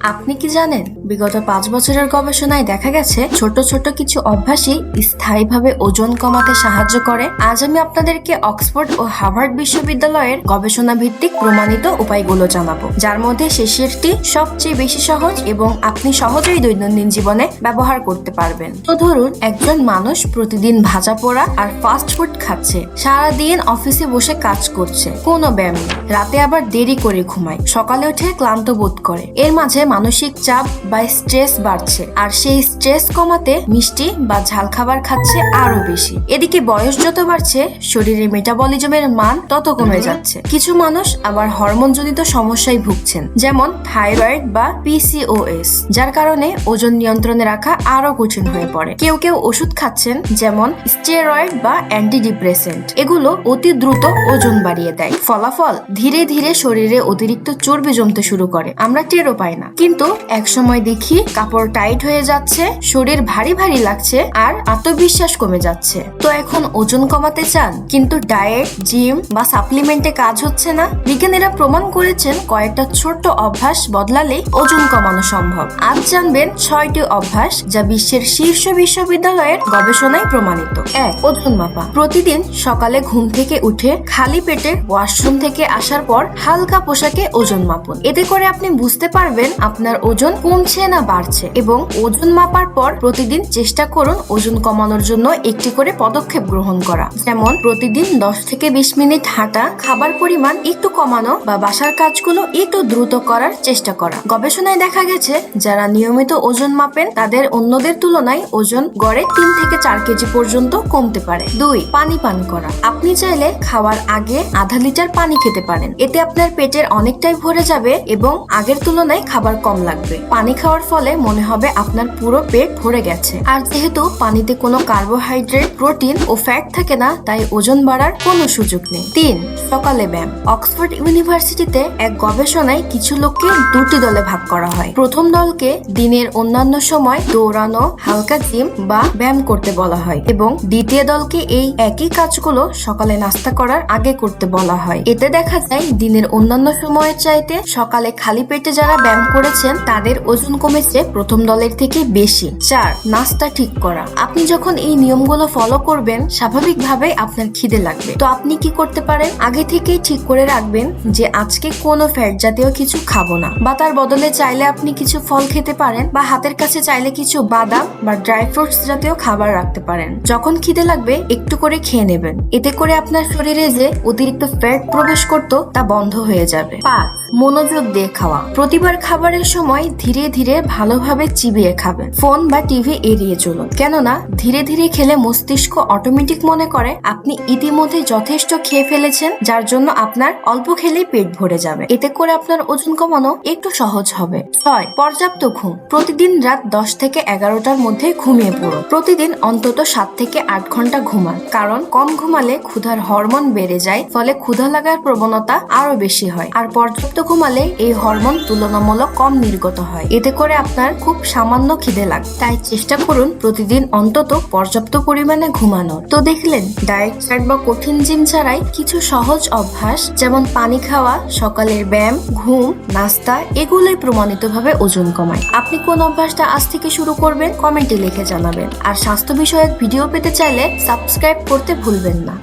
আপনি কি জানেন? বিগত পাঁচ বছরের গবেষণায় দেখা গেছে, ছোট ছোট কিছু অভ্যাসই স্থায়ীভাবে ওজন কমাতে সাহায্য করে। আজ আমি আপনাদেরকে অক্সফোর্ড ও হার্ভার্ড বিশ্ববিদ্যালয়ের গবেষণা ভিত্তিক প্রমাণিত উপায়গুলো জানাব। যার মধ্যে শেষেরটি সবচেয়ে বেশি সহজ এবং আপনি সহজেই দৈনন্দিন জীবনে ব্যবহার করতে পারবেন। তো ধরুন, একজন মানুষ প্রতিদিন ভাজা পোড়া আর ফাস্ট ফুড খাচ্ছে। সারাদিন অফিসে বসে কাজ করছে, কোনো ব্যায়াম নেই। রাতে আবার দেরি করে ঘুমায়, সকালে উঠে ক্লান্ত বোধ করে। এর মাঝে মানসিক চাপ বা স্ট্রেস বাড়ছে। আর সেই স্ট্রেস কমাতে মিষ্টি বা ঝাল খাবার খাচ্ছে আরও বেশি। এদিকে বয়স যত বাড়ছে শরীরে মেটাবলিজমের মান তত কমে যাচ্ছে। কিছু মানুষ আবার হরমোনজনিত সমস্যায় ভুগছেন, যেমন থাইরয়েড বা পিসিওএস যার কারণে ওজন নিয়ন্ত্রণে রাখা আরও কঠিন হয়ে পড়ে। কেউ কেউ ওষুধ খাচ্ছেন, যেমন স্টেরয়েড বা অ্যান্টিডিপ্রেসেন্ট এগুলো অতি দ্রুত ওজন বাড়িয়ে দেয়। ফলাফল ধীরে ধীরে শরীরে অতিরিক্ত চর্বি জমতে শুরু করে। আমরা টেরও পাই না। কিন্তু একসময় দেখি কাপড় টাইট হয়ে যাচ্ছে, শরীর ভারী ভারী লাগছে আর আত্মবিশ্বাস কমে যাচ্ছে। তো এখন ওজন কমাতে চান, কিন্তু ডায়েট জিম বা সাপ্লিমেন্টে কাজ হচ্ছে না। বিজ্ঞানীরা প্রমাণ করেছেন কয়েকটা ছোট্ট অভ্যাস বদলালেই ওজন কমানো সম্ভব। আজ জানবেন ছয়টি অভ্যাস যা বিশ্বের শীর্ষ বিশ্ববিদ্যালয়ের গবেষণায় প্রমাণিত। এক, ওজন মাপা। প্রতিদিন সকালে ঘুম থেকে উঠে খালি পেটে ওয়াশরুম থেকে আসার পর হালকা পোশাকে ওজন মাপুন। এতে করে আপনি বুঝতে পারবেন আপনার ওজন কমছে না বাড়ছে এবং ওজন মাপার পর প্রতিদিন চেষ্টা করুন ওজন কমানোর জন্য একটি করে পদক্ষেপ গ্রহণ করা। যেমন প্রতিদিন দশ থেকে বিশ মিনিট হাঁটা, খাবার পরিমাণ একটু কমানো বা বাসার কাজগুলো একটু দ্রুত করার চেষ্টা করা। গবেষণায় দেখা গেছে, যারা নিয়মিত ওজন মাপেন, তাদের অন্যদের তুলনায় ওজন গড়ে তিন থেকে চার কেজি পর্যন্ত কমতে পারে। দুই, পানি পান করা। আপনি চাইলে খাওয়ার আগে আধা লিটার পানি খেতে পারেন। এতে আপনার পেটের অনেকটাই ভরে যাবে এবং আগের তুলনায় খাবার কম লাগবে। পানি খাওয়ার ফলে মনে হবে আপনার পুরো পেট ভরে গেছে। আর যেহেতু পানিতে কোনো কার্বোহাইড্রেট, প্রোটিন ও ফ্যাট থাকে না, তাই ওজন বাড়ার কোনো সুযোগ নেই। তিন, সকালে ব্যায়াম। অক্সফোর্ড ইউনিভার্সিটিতে এক গবেষণায় কিছু লোককে দুটি দলে ভাগ করা হয়। প্রথম দলকে দিনের অন্যান্য সময় দৌড়ানো, হালকা জিম বা ব্যায়াম করতে বলা হয় এবং দ্বিতীয় দলকে এই একই কাজগুলো সকালে নাস্তা করার আগে করতে বলা হয়। এতে দেখা যায়, দিনের অন্যান্য সময়ের চাইতে সকালে খালি পেটে যারা ব্যায়াম করেছেন, তাদের ওজন কমেছে প্রথম দলের থেকে বেশি। চার নাস্তা ঠিক করা। আপনি যখন এই নিয়মগুলো ফলো করবেন, স্বাভাবিকভাবে আপনার খিদে লাগবে। তো আপনি কি করতে পারেন? আগে থেকেই ঠিক করে রাখবেন যে আজকে কোনো ফ্যাট জাতীয় কিছু খাব না। বা তার বদলে চাইলে আপনি কিছু ফল খেতে পারেন বা হাতের কাছে চাইলে কিছু বাদাম বা ড্রাই ফ্রুটস জাতীয় খাবার রাখতে পারেন। যখন খিদে লাগবে, একটু করে খেয়ে নেবেন। এতে করে আপনার শরীরে যে অতিরিক্ত ফ্যাট প্রবেশ করতো, তা বন্ধ হয়ে যাবে। পাঁচ, মনোযোগ দিয়ে খাওয়া। প্রতিবার খাবারের সময় ধীরে ধীরে ভালোভাবে চিবিয়ে খাবেন। ফোন বা টিভি এড়িয়ে চলুন। কেননা, ধীরে ধীরে খেলে মস্তিষ্ক অটোমেটিক মনে করে, আপনি ইতিমধ্যে যথেষ্ট খেয়ে ফেলেছেন, যার জন্য আপনার অল্প খেলেই পেট ভরে যাবে। এতে করে আপনার ওজন কমানো একটু সহজ হবে। ছয়, পর্যাপ্ত ঘুম। প্রতিদিন রাত দশ থেকে এগারোটার মধ্যে ঘুমিয়ে পড়ুন। প্রতিদিন অন্তত সাত থেকে আট ঘণ্টা ঘুমান। কারণ, কম ঘুমালে ক্ষুধার হরমোন বেড়ে যায়, ফলে ক্ষুধা লাগার প্রবণতা আরও বেশি হয়। আর পর্যাপ্ত ঘুমালে এই হরমোন তুলনামূলক কম নির্গত হয়। এতে করে আপনার খুব সামান্য খিদে লাগে তাই চেষ্টা করুন প্রতিদিন অন্তত পর্যাপ্ত পরিমাণে ঘুমানোর। তো দেখলেন, ডায়েট চার্ট বা কঠিন জিম ছাড়াই কিছু সহজ অভ্যাস, যেমন পানি খাওয়া, সকালের ব্যায়াম, ঘুম, নাস্তা, এগুলোই প্রমাণিতভাবে ওজন কমায়। আপনি কোন অভ্যাসটা আজ থেকে শুরু করবেন, কমেন্টে লিখে জানাবেন। আর স্বাস্থ্য বিষয়ক ভিডিও পেতে চাইলে সাবস্ক্রাইব করতে ভুলবেন না।